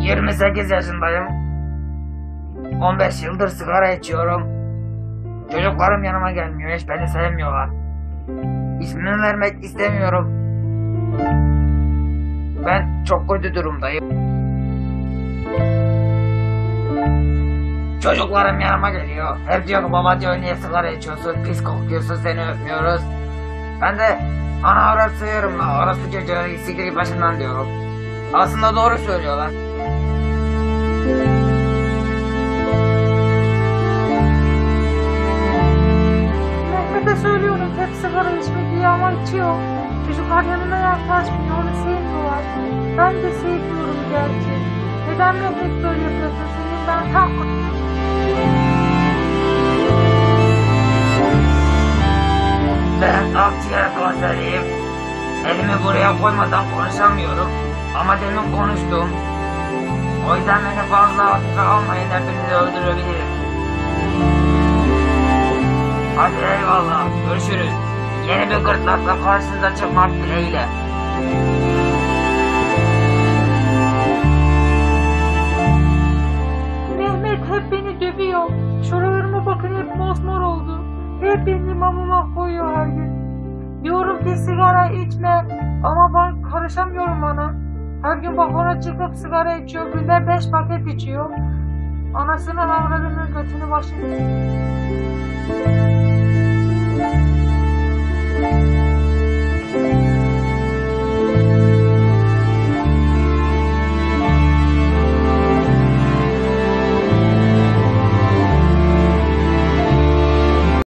28 yaşındayım. 15 yıldır sigara içiyorum. Çocuklarım yanıma gelmiyor, hiç beni sevmiyorlar. İsmini vermek istemiyorum. Ben çok kötü durumdayım. Çocuklarım yanıma geliyor. Hep diyor baba diyor niye sigara içiyorsun, pis kokuyorsun seni öpmüyoruz. Ben de ana sığıyorum la, orası çocuğu sikiri başından diyorum. Aslında doğru söylüyorlar. Söylüyorum hep sigara içme diye ama içiyor. Çocuklar yanına yaklaşmıyor, onu sevmiyorlar. Ben de sevmiyorum gerçi. Neden Mehmet böyle yapıyorsun? Senin ben tam... Ben akciğer kanseriyim. Elimi buraya koymadan konuşamıyorum. Ama demin konuştum. O yüzden beni fazla hafife almayın hepinizi öldürebilirim. Hadi eyvallah görüşürüz. Yeni bir gırtlakla karşınıza çıkmak dileğiyle. Mehmet hep beni dövüyor. Şuralarıma bakın hep mosmor oldu. Hep benim mamama koyuyor her gün. Diyorum ki sigara içme ama ben karışamıyorum ona. Her gün balkona çıkıp sigara içiyor. Günde beş paket içiyor. Anasının avradının götünü başını.